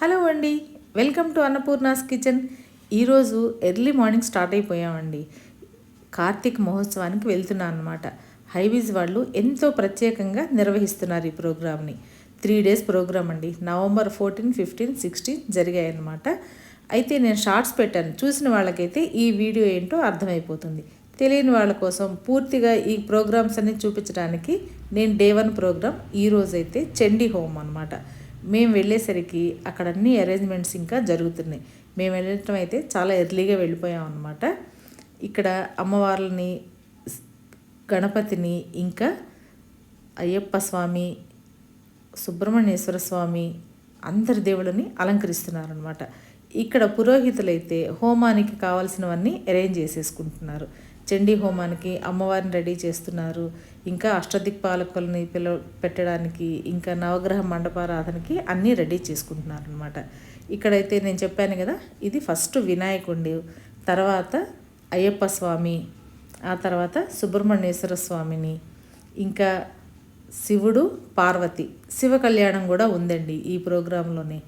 Hello అండి welcome to Annapurna's kitchen. ఈరోజు early morning start అయిపోయామండి. కార్తీక మహోత్సవానికి వెళ్తున్నాను అనమాట హైవీస్ వాళ్ళు ఎంతో ప్రత్యేకంగా నిర్వహిస్తున్నారు ఈ ప్రోగ్రామ్ని. త్రీ డేస్ ప్రోగ్రామ్ అండి. నవంబర్ ఫోర్టీన్ ఫిఫ్టీన్ సిక్స్టీన్ జరిగాయి అన్నమాట అయితే నేను షార్ట్స్ పెట్టాను. చూసిన వాళ్ళకైతే ఈ వీడియో ఏంటో అర్థమైపోతుంది. తెలియని వాళ్ళ కోసం పూర్తిగా ఈ ప్రోగ్రామ్స్ అన్ని చూపించడానికి నేను డే వన్ ప్రోగ్రామ్ ఈరోజైతే చండీ హోమ్ అనమాట మేము వెళ్ళేసరికి అక్కడ అన్ని అరేంజ్మెంట్స్ ఇంకా జరుగుతున్నాయి. మేము వెళ్ళటం అయితే చాలా ఎర్లీగా వెళ్ళిపోయాం అనమాట ఇక్కడ అమ్మవార్లని గణపతిని ఇంకా అయ్యప్ప స్వామి సుబ్రహ్మణ్యేశ్వర స్వామి అందరి దేవుళ్ళని అలంకరిస్తున్నారనమాట ఇక్కడ పురోహితులైతే హోమానికి కావాల్సినవన్నీ అరేంజ్ చేసేసుకుంటున్నారు. చండీ హోమానికి అమ్మవారిని రెడీ చేస్తున్నారు. ఇంకా అష్టదిక్పాలకుల్ని పిల పెట్టడానికి ఇంకా నవగ్రహ మండపారాధనకి అన్నీ రెడీ చేసుకుంటున్నారు అనమాట ఇక్కడైతే నేను చెప్పాను కదా ఇది ఫస్ట్ వినాయకుడి తర్వాత అయ్యప్ప స్వామి ఆ తర్వాత సుబ్రహ్మణ్యేశ్వర స్వామిని ఇంకా శివుడు పార్వతి. శివ కళ్యాణం కూడా ఉందండి ఈ ప్రోగ్రాంలోనే.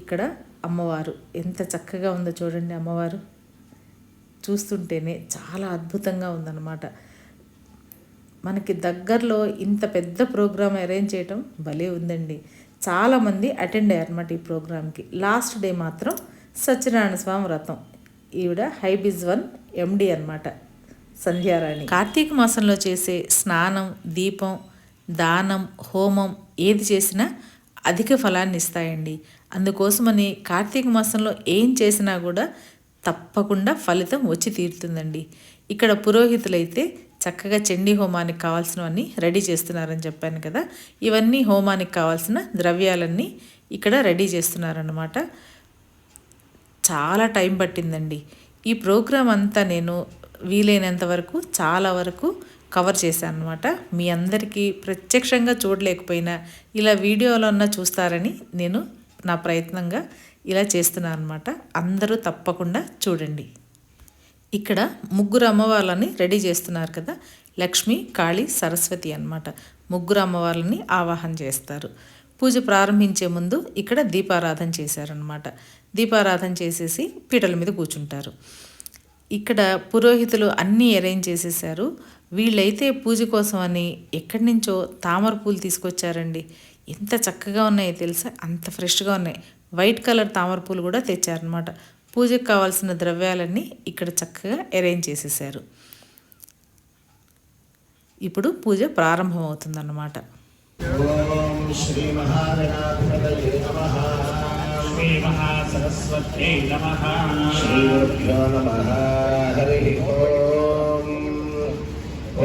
ఇక్కడ అమ్మవారు ఎంత చక్కగా ఉందో చూడండి అమ్మవారు. చూస్తుంటేనే చాలా అద్భుతంగా ఉందన్నమాట. మనకి దగ్గరలో ఇంత పెద్ద ప్రోగ్రామ్ అరేంజ్ చేయటం భలే ఉందండి. చాలామంది అటెండ్ అయ్యారన్నమాట ఈ ప్రోగ్రామ్కి. లాస్ట్ డే మాత్రం సత్యనారాయణ స్వామి వ్రతం. ఈవిడ హైబిజ్ వన్ ఎండి అనమాట సంధ్యారాణి. కార్తీక మాసంలో చేసే స్నానం దీపం దానం హోమం ఏది చేసినా అధిక ఫలాన్ని ఇస్తాయండి. అందుకోసమని కార్తీక మాసంలో ఏం చేసినా కూడా తప్పకుండా ఫలితం వచ్చి తీరుతుందండి. ఇక్కడ పురోహితులైతే చక్కగా చండీ హోమానికి కావాల్సినవన్నీ రెడీ చేస్తున్నారని చెప్పాను కదా. ఇవన్నీ హోమానికి కావాల్సిన ద్రవ్యాలన్నీ ఇక్కడ రెడీ చేస్తున్నారన్నమాట. చాలా టైం పట్టిందండి. ఈ ప్రోగ్రాం అంతా నేను వీలైనంత వరకు చాలా వరకు కవర్ చేశాను అనమాట మీ అందరికీ ప్రత్యక్షంగా చూడలేకపోయినా ఇలా వీడియోలో ఉన్న చూస్తారని నేను నా ప్రయత్నంగా ఇలా చేస్తున్నాను అనమాట అందరూ తప్పకుండా చూడండి. ఇక్కడ ముగ్గురు అమ్మవార్లని రెడీ చేస్తున్నారు కదా. లక్ష్మి కాళీ సరస్వతి అన్నమాట. ముగ్గురు అమ్మవార్లని ఆవాహన చేస్తారు. పూజ ప్రారంభించే ముందు ఇక్కడ దీపారాధన చేశారనమాట దీపారాధన చేసేసి పీటల మీద కూర్చుంటారు. ఇక్కడ పురోహితులు అన్నీ అరేంజ్ చేసేసారు. వీళ్ళైతే పూజ కోసం అని ఎక్కడి నుంచో తామర పూలు తీసుకొచ్చారండి. ఎంత చక్కగా ఉన్నాయో తెలుసా? అంత ఫ్రెష్గా ఉన్నాయి. వైట్ కలర్ తామర పూలు కూడా తెచ్చారనమాట పూజకు కావాల్సిన ద్రవ్యాలన్నీ ఇక్కడ చక్కగా అరేంజ్ చేసేసారు. ఇప్పుడు పూజ ప్రారంభమవుతుందన్నమాట.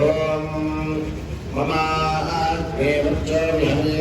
ఓం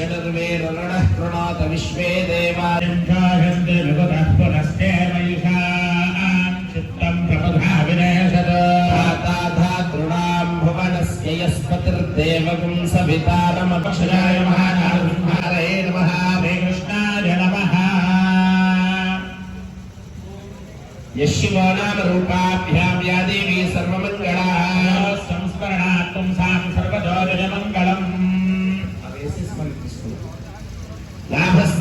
దేవావిహరే సంతు సర్వం మధ్యన్యదంతు మమయాని హవ్యాకూతిः సత్యా మనసో మే అస్తు దేవీ ఈశ్వరర్వేరణः ప్రణాత విశ్వే దేవా ధాతాధాతృణాం భువనస్య యస్పతిర్దేవగుం సవితారమపక్షయాయ మహానారసింహారయే నమః యశివో నామ రూపాభ్యాం యా దేవీ సర్వమంగళా సంస్మరణాత్మం సాం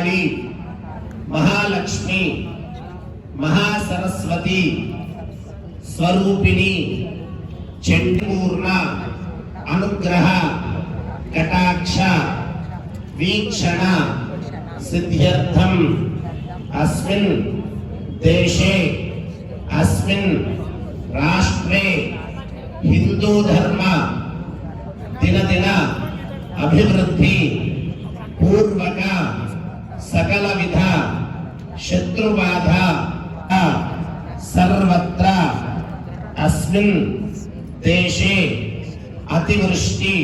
काली महालक्ष्मी, महासरस्वती, स्वरूपिणी चंडीपूर्ण अनुग्रह, कटाक्ष, वीक्षण, सिद्ध्यर्थम, अस्मिन् देशे, अस्मिन् राष्ट्रे हिंदू धर्म दिन दिन अभिवृद्धि, पूर्वक सकल विध शत्रुबाधा सर्वत्र अस्मिन् देशे अतिवृष्टि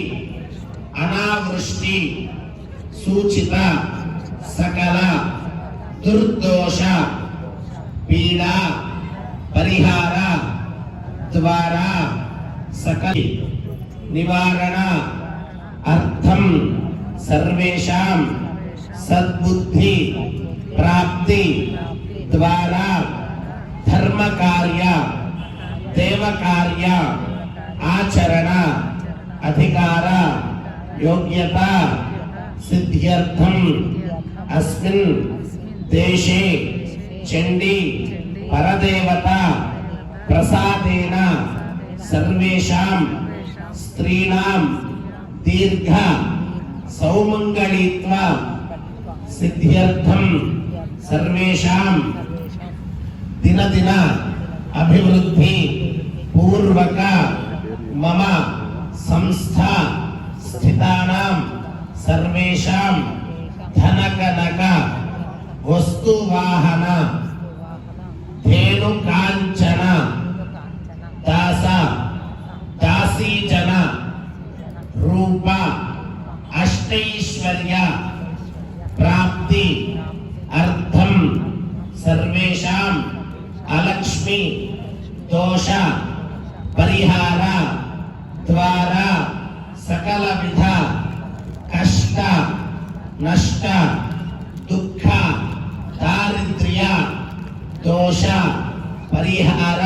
अनावृष्टि सूचित सकल दुर्दोष पीड़ा परिहार द्वारा सकल निवारण अर्थम सर्वेषां सद्बुद्धि, प्राप्ति, द्वारा धर्म कार्य देव कार्य आचरण, अधिकार, योग्यता सिद्ध्यर्थम अस्मिन् देशे चण्डी, परदेवता, प्रसादेन, सर्वेषां स्त्रीणां दीर्घ सौमङ्गलीत्व सिद्ध्यर्थं सर्वेषां दिनदिन अभिवृद्धि, पूर्वक, मम संस्था स्थितानां सर्वेषां धनकनक, वस्तुवाहन, धेनुकाञ्चन, दास, दासीजन, रूप, अष्टैश्वर्य प्राप्ति अर्थम सर्वेषाम् अलक्ष्मी, दोष, परिहार, द्वारा सकल विध कष्ट, नष्ट, दुःख, दारिद्र्य, दोष, परिहार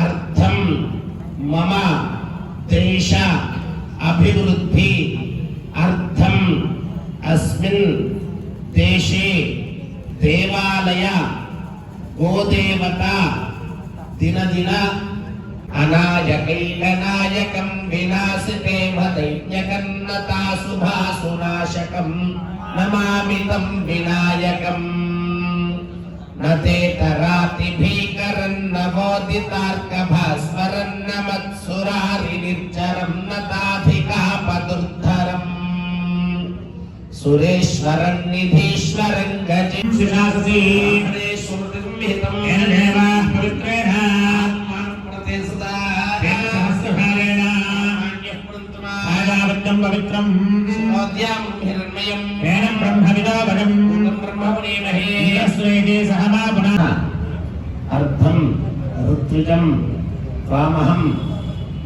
अर्थम मम देश अभिवृद्धि अर्थम अस्मिन् देशे देवालय गोदेवता दिनदिन अनायकैलनायकं विनाशिते दैन्यकन्नता सुभासुनाशकं नमामि तं विनायकम् न ते तरातिभीकरन्न मोदितार्कभास्वरन्न मत्सुरारिनिर्जरं न ताधिकापदुर्धरम् सुरेश्वरं निधीश्वरं गजे सुशाससी सुमृतिर्मिहितं येन देवाः पवित्रेण प्रते सदा तेन सहस्रभारेण आजावत्यं पवित्रम् नोद्यां हिरण्मयं तेन ब्रह्मविदो वरम् ब्रह्ममुनीमहे इंद्रस्वेति सह मा पुनः अर्थं ऋत्विजं त्वामहं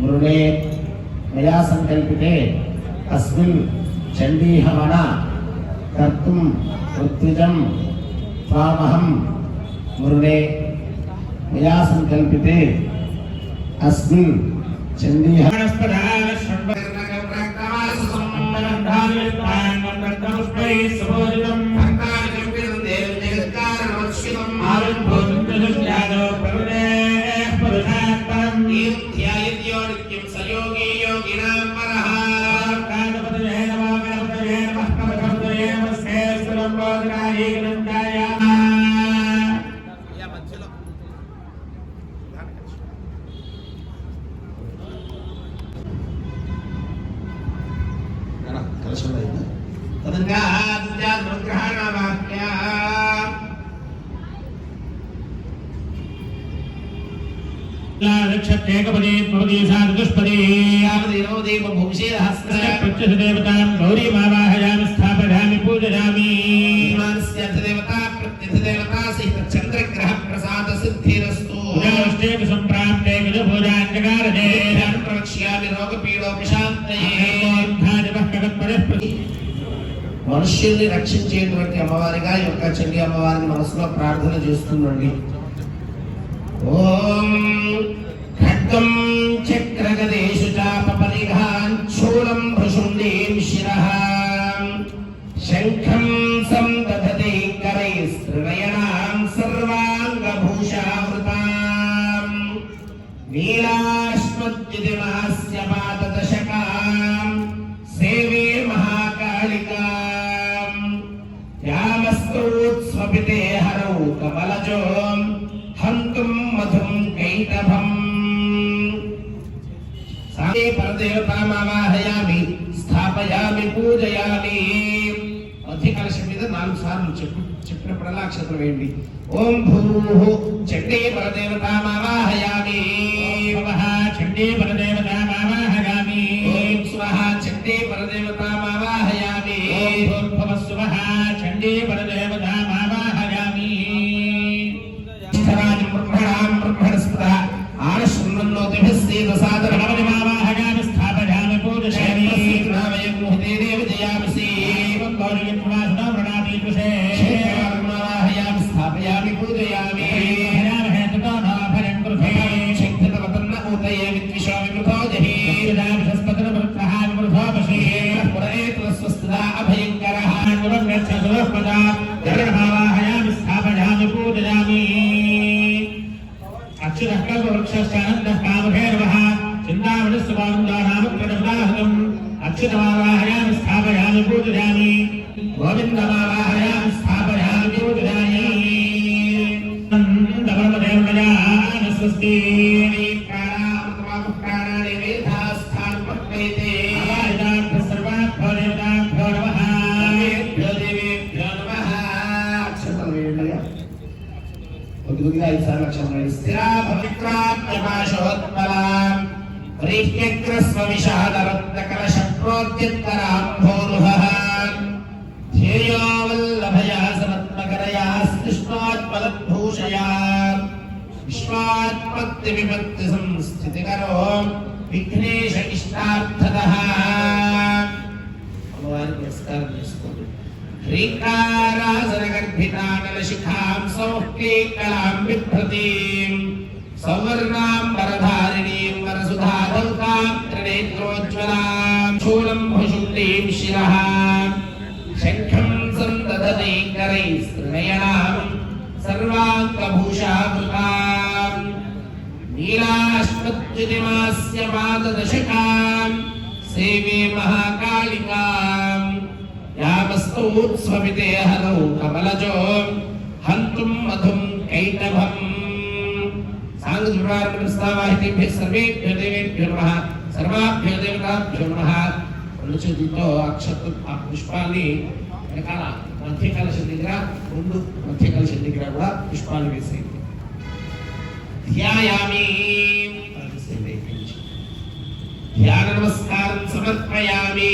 मृणे मया सङ्कल्पिते अस्मिन् चण्डीहवन कर्तुं ऋत्विजं त्वामहं मुरुरे मया संकल्पिते अस्मिन् चंडीहरणस्पदान सर्वकर्णकप्राक्तमासुसम्मनन्धानिर्तान् मन्दन्तमुष्पैः सुभोजितम् ಶಬ್ದ ಇಲ್ಲ ತದಂಗಾಗ್ರಹಣ ವಾಕ್ಯ लक्षत्येकपदे भवति सा మనుష్యుల్ని రక్షించేటువంటి అమ్మవారిగా ఈ యొక్క చెల్లి అమ్మవారిని మనసులో ప్రార్థన చేస్తుండండి. ఓం ఖడ్గం చక్రగదేశు చాప పరిఘాన్ శూలం सामे పరదేవతామావాహయామి స్థాపయామి పూజయామి మధ్య కలశం మీద నాలుగు సార్లు చెప్పు చెప్పినప్పుడల్లా అక్షతలు వేయండి ఓం భూ చండీ పరదేవతామావాహయామి భవః చండీ పరదేవతామావాహయామి ఓం స్వహ చండీ పరదేవతామావాహయామి అక్షరమావాహయామి స్థాపయామి పూజయామి. గోవిందమావాహయామి స్థాపయామి పూజయామి. నందవర్మదేవయాన స్వస్తి. హ్రీకారాసనగర్భితానల శిఖాం సౌక్లీకలాం బిభ్రతీం సౌవర్ణాం వరధారిణీం వరసుధాధౌతాం త్రినేత్రోజ్వలాం శూలం భుషుండీం శిరః. శంఖం సందధతి కరైస్త్రినయనాం సర్వాంగభూషాభృతాం నీలాశ్వత్యుతిమాస్య పాదదశకాం. సేవే మహాకాళికాం యామస్తౌత్స్వపితే హరౌ కమలజో హంతుం మధుం కైటభం సాంగృవాహితేభ్య సర్వేభ్యో దేవేభ్యో నమ సర్వాభ్యో దేవతాభ్యో నమ రెండు చేతులతో అక్షత ఆ పుష్పాన్ని వెనకాల మధ్య కలశం దగ్గర రెండు మధ్య కలశం దగ్గర కూడా పుష్పాలు వేసేయండి ధ్యాయామి ధ్యాన నమస్కారం సమర్పయామి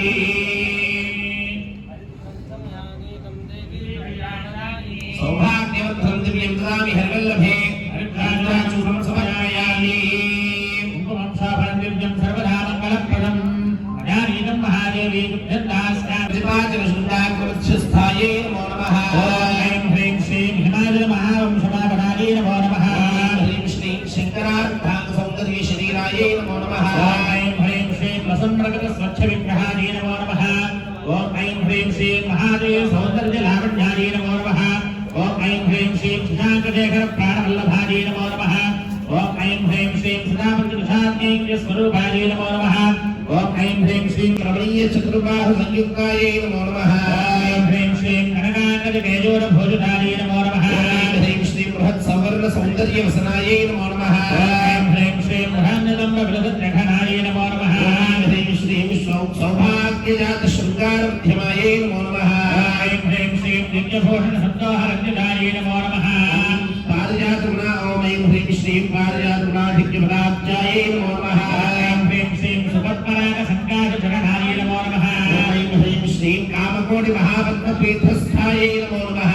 श्री महादेव सौंदर्य लावण्याय नमो नमः। ओम ऐं ह्रीं श्रीं शशाङ्कशेखर प्राणवल्लभाय नमो नमः। ओम ऐं ह्रीं श्रीं सदाप्रतिष्ठात्मैक्यस्वरूपाय नमो नमः। ओम ऐं ह्रीं श्रीं प्रमेय चतुर्बाहु संयुक्ताय श्रीं पारिजातगुणाधिक्यपदाब्जायै नमो नमः ॐ ह्रीं श्रीं सुपत्परागसङ्काशचरणायै नमो नमः ॐ ह्रीं श्रीं कामकोटिमहापद्मपीठस्थायै नमो नमः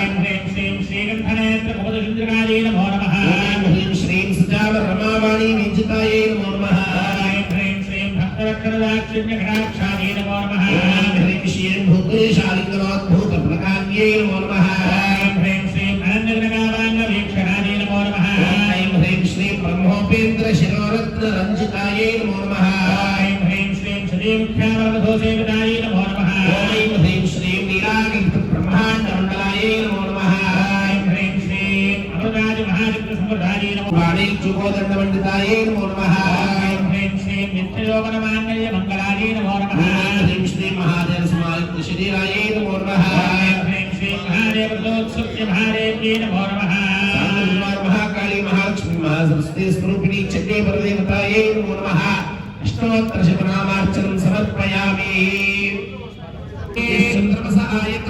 ॐ ह्रीं श्रीं श्रीगन्धनेत्रमुखदशुन्द्रकायै नमो नमः ॐ ह्रीं श्रीं सजावरमावाणी वीजितायै नमो नमः ॐ ह्रीं श्रीं भक्तरक्षरदाक्षिण्यघटाक्षायै नमो नमः ॐ ह्रीं श्रीं भूतशालिकरोद्भूतप्रकान्यै नमो नमः ॐ ह्रीं रंजितायै नमो नमः। ऐं ह्रीं श्रीं श्रीं ख्यावरवधूसेवितायै नमो नमः। ॐ ह्रीं श्रीं नीलागिरिब्रह्माण्डमण्डलायै नमो नमः। ऐं ह्रीं श्रीं अनुराजमहाचक्रसम्प्रदायै नमो वाणीचुकोदण्डमण्डितायै नमो नमः। ऐं ह्रीं श्रीं नित्ययोगनमाङ्गल्यमङ्गलायै नमो नमः। ह्रीं श्रीं महादेवसमायुक्तशरीरायै नमो नमः। ऐं ह्रीं श्रीं महादेवदोत्सुक्यभारेभ्ये नमो नमः। दुष्टे स्वरूपिणी चंडे परदेवताये नमो। नमः अष्टोत्तर शतनामार्चनं समर्पयामि चंद्रमसा आयत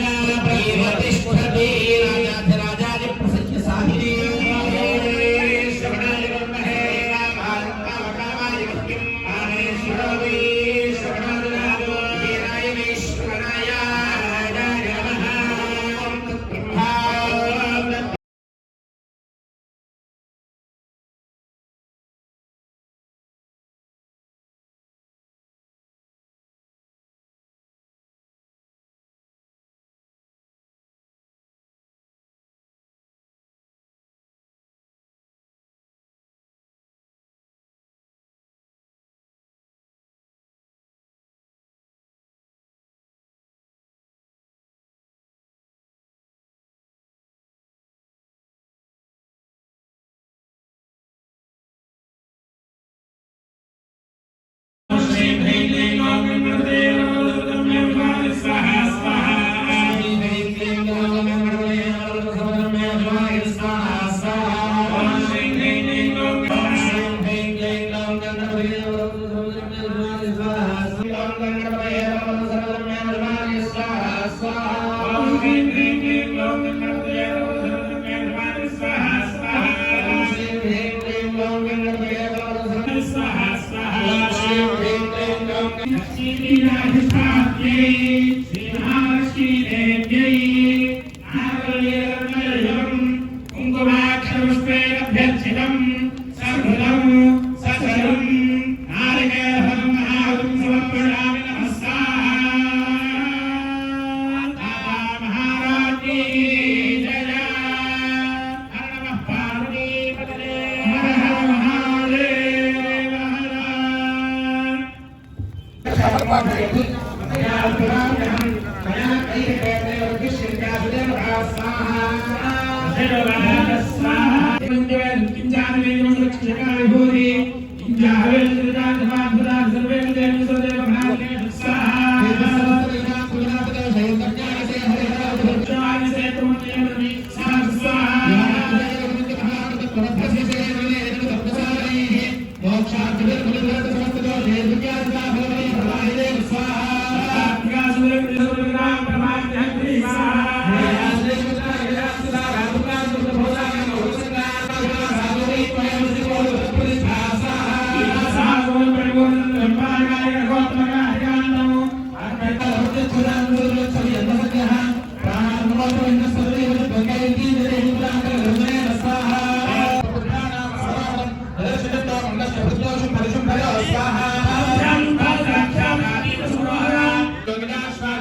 प्रतिष्ठते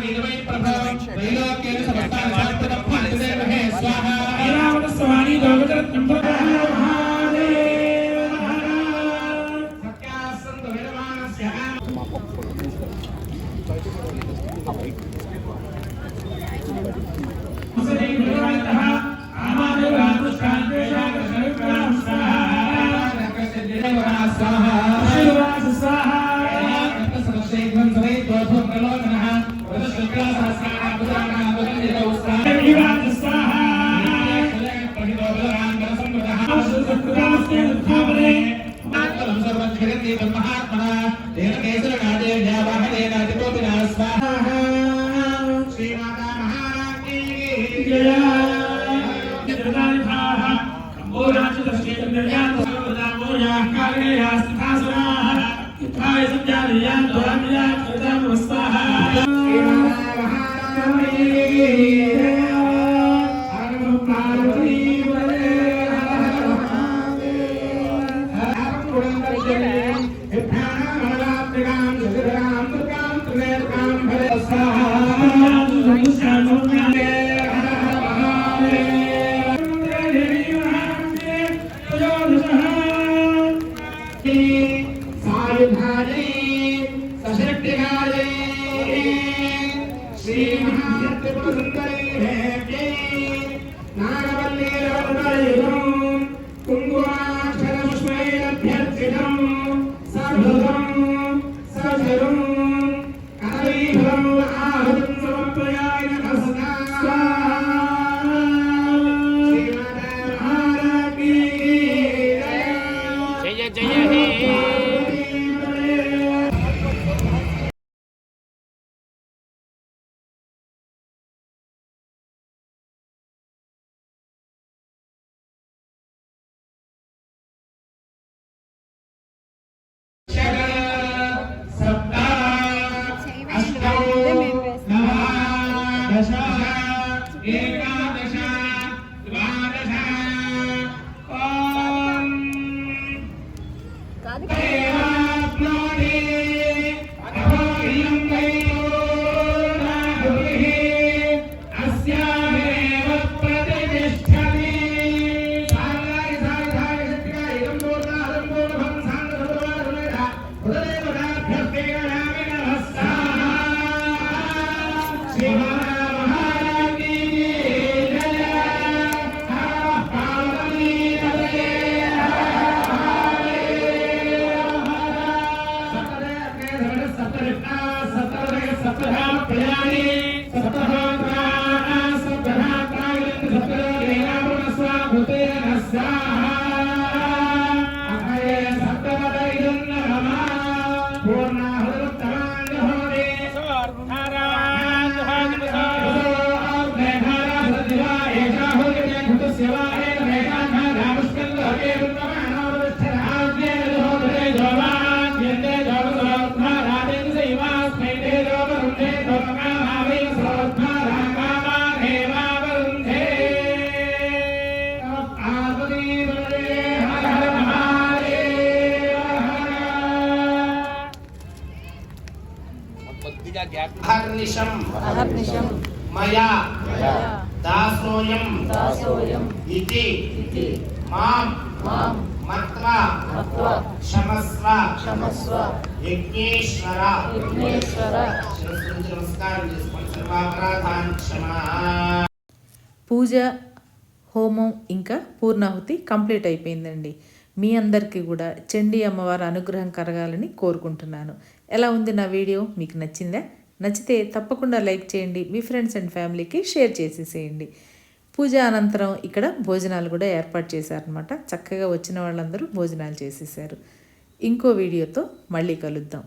నిజమైన ప్రభావం వైలోక్యాన్ని సమస్తాన్ని జయ ప్రయాణి సప్తహ అహర్నిశం. అహర్నిశం. మయా. మయా. దాసోయం. దాసోయం. ఇతి. ఇతి. మాం. మాం. మత్వా. మత్వా. క్షమస్వ. క్షమస్వ. యజ్ఞేశ్వర. నుంచి నమస్కారం చేసుకోండి సర్వాపరాధాన్ క్షమా. పూజ హోమం ఇంకా పూర్ణాహుతి కంప్లీట్ అయిపోయిందండి. మీ అందరికీ కూడా చండీ అమ్మవారి అనుగ్రహం కలగాలని కోరుకుంటున్నాను. ఎలా ఉంది నా వీడియో? మీకు నచ్చిందా? నచ్చితే తప్పకుండా లైక్ చేయండి మీ ఫ్రెండ్స్ అండ్ ఫ్యామిలీకి షేర్ చేసేసేయండి. పూజ అనంతరం ఇక్కడ భోజనాలు కూడా ఏర్పాటు చేశారనమాట చక్కగా వచ్చిన వాళ్ళందరూ భోజనాలు చేసేసారు. ఇంకో వీడియోతో మళ్ళీ కలుద్దాం.